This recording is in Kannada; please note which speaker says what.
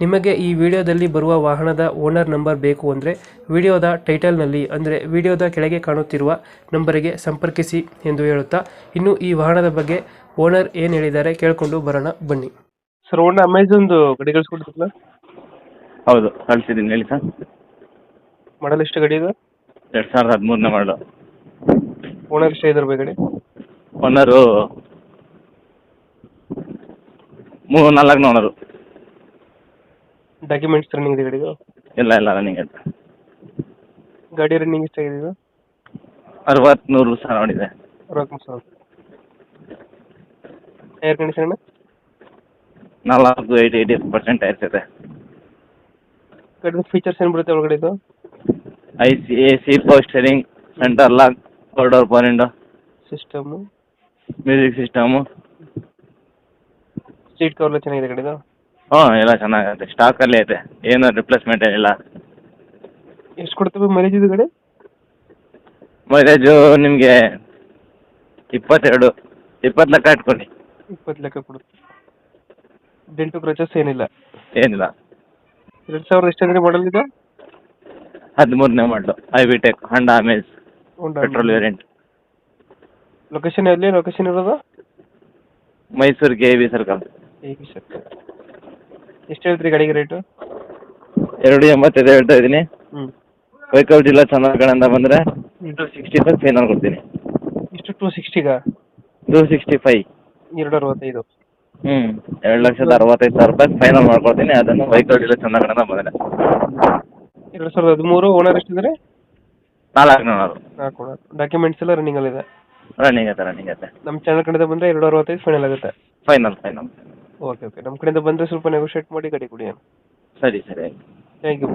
Speaker 1: ನಿಮಗೆ ಈ ವಿಡಿಯೋದಲ್ಲಿ ಬರುವ ವಾಹನದ ಓನರ್ ನಂಬರ್ ಬೇಕು ಅಂದರೆ ವಿಡಿಯೋದ ಟೈಟಲ್ನಲ್ಲಿ ಅಂದರೆ ವಿಡಿಯೋದ ಕೆಳಗೆ ಕಾಣುತ್ತಿರುವ ನಂಬರಿಗೆ ಸಂಪರ್ಕಿಸಿ ಎಂದು ಹೇಳುತ್ತಾ ಇನ್ನು ಈ ವಾಹನದ ಬಗ್ಗೆ ಓನರ್ ಏನು ಹೇಳಿದ್ದಾರೆ ಕೇಳಿಕೊಂಡು ಬರೋಣ ಬನ್ನಿ. ಸರ್ ಓನರ್ ಅಮೆಝಾನ್ದು ಗಡಿ ಕಳಿಸ್ಕೊಡ್ತಿಲ್ಲ
Speaker 2: ಹೌದು ಕಳಿಸಿದ್ದೀನಿ ಹೇಳಿ ಸರ್.
Speaker 1: ಮಾಡಲ್ ಎಷ್ಟು ಗಡಿ ಇದು?
Speaker 2: ಎರಡು ಸಾವಿರದ ಹದಿಮೂರನೇ ಮಾಡಲು.
Speaker 1: ಓನರ್ ಎಷ್ಟು ಇದ್ರ ಗಡಿ?
Speaker 2: ಓನರು ಮೂರು ನಾಲ್ಕು ಓನರು.
Speaker 1: ಡಾಕ್ಯುಮೆಂಟ್ಸ್ ರನ್ನಿಂಗ್ ಇದೆ ಗಾಡಿದು?
Speaker 2: ಇಲ್ಲ ಇಲ್ಲ ರನ್ನಿಂಗ್ ಅಂತ
Speaker 1: ಗಾಡಿ ರನ್ನಿಂಗ್ ಎಷ್ಟಾಗಿದೆ ಇದು?
Speaker 2: ಅರವತ್ತು ನೂರು ಸಹ ನೋಡಿದೆ.
Speaker 1: ಅರವತ್ತ್ಮೂರು ಸಾವಿರ. ಏರ್ ಕಂಡೀಷನ್
Speaker 2: ನಾಲ್ಕು ಏಯ್ಟಿ ಏಯ್ಟಿ ಪರ್ಸೆಂಟ್ ಇದೆ.
Speaker 1: ಗಾಡಿದು ಫೀಚರ್ಸ್ ಏನು ಬರುತ್ತೆ ಒಳಗಡೆ ಇದು?
Speaker 2: I C A C power steering centre lock four window
Speaker 1: system
Speaker 2: music system
Speaker 1: seat cover ಎಲ್ಲ ಚೆನ್ನಾಗಿದೆ ಗಾಡಿದು?
Speaker 2: ಹ್ಞೂ ಎಲ್ಲ ಚೆನ್ನಾಗೈತೆ. ಸ್ಟಾಕಲ್ಲಿ ಐತೆ. ಏನು ರಿಪ್ಲೇಸ್ಮೆಂಟ್ ಏನಿಲ್ಲ.
Speaker 1: ಎಷ್ಟು ಕೊಡ್ತೀವಿ ಮೈಲೇಜ್ ಇದು ಗಾಡಿ?
Speaker 2: ಮೈಲೇಜು ನಿಮಗೆ ಇಪ್ಪತ್ತೆರಡು. ಇಪ್ಪತ್ತು ಲೆಕ್ಕ ಇಟ್ಕೊಳ್ಳಿ.
Speaker 1: ಇಪ್ಪತ್ತು ಲೆಕ್ಕ ಕೊಡುತ್ತೆ. ಡೆಂಟು ಕ್ರಚಸ್ ಏನಿಲ್ಲ.
Speaker 2: ಏನಿಲ್ಲ.
Speaker 1: ಎರಡು ಸಾವಿರದ ಎಷ್ಟು ಅಂದರೆ ಮಾಡಲ್ ಇದು?
Speaker 2: ಹದಿಮೂರನೇ model I V tech Honda Amaze petrol variant
Speaker 1: location ಎಲ್ಲಿ ಲೊಕೇಶನ್ ಇರೋದು?
Speaker 2: ಮೈಸೂರು ಕೆ ವಿ ಸರ್ಕಲ್
Speaker 1: ಎಷ್ಟು ಹೇಳ್ತೀರಿ ಗಾಡಿಗೆ ರೇಟು
Speaker 2: ಎರಡು ಎಂಬತ್ತೈದು ಹೇಳ್ತಾ ಇದ್ದೀನಿ.
Speaker 1: ಹ್ಞೂ
Speaker 2: ವೈಕಲ್ ಜಿಲ್ಲಾ ಚಂದ್ರಗಢದಿಂದ ಬಂದ್ರೆ ಟು ಸಿಕ್ಸ್ಟಿ ಫೈವ್ ಫೈನಲ್ ಕೊಡ್ತೀನಿ.
Speaker 1: ಎಷ್ಟು ಟೂ ಸಿಕ್ಸ್ಟಿಗ
Speaker 2: ಟು ಸಿಕ್ಸ್ಟಿ ಫೈವ್
Speaker 1: ಎರಡು ಅರವತ್ತೈದು
Speaker 2: ಹ್ಮ್. ಎರಡು ಲಕ್ಷದ ಅರವತ್ತೈದು ಸಾವಿರ ರೂಪಾಯಿ ಫೈನಲ್ ಮಾಡ್ಕೊಡ್ತೀನಿ. ಅದನ್ನು ವೈಕಲ್ ಜಿಲ್ಲಾ ಚಂದ್ರಗಢದಿಂದ ಬಂದರೆ.
Speaker 1: ಎರಡು ಸಾವಿರದ ಹದಿಮೂರು ಓನರ್ ಎಷ್ಟಿದ್ದಾರೆ?
Speaker 2: ನಾಲ್ಕು ನೂರು
Speaker 1: ನಾಲ್ಕು ಡಾಕ್ಯುಮೆಂಟ್ಸ್ ಎಲ್ಲ ರನ್ನಿಂಗಲ್ಲಿದೆ
Speaker 2: ರನ್ನಿಂಗ್ ಐತೆ ರನ್ನಿಂಗ್ ಐತೆ
Speaker 1: ನಮ್ಮ ಚಾನಲ್ ಕಡೆಯಿಂದ ಬಂದ್ರೆ ಎರಡು ಅರವತ್ತೈದು ಫೈನಲ್ ಆಗುತ್ತೆ.
Speaker 2: ಫೈನಲ್ ಫೈನಲ್
Speaker 1: ಓಕೆ ಓಕೆ ನಮ್ಮ ಕಡೆಯಿಂದ ಬಂದ್ರೆ ಸ್ವಲ್ಪ ನೆಗೋಷಿಯೇಟ್ ಮಾಡಿ ಗಾಡಿ ಕೊಡಿ
Speaker 2: ಸರಿ ಸರಿ. ಆಯ್ತು
Speaker 1: ಥ್ಯಾಂಕ್ ಯು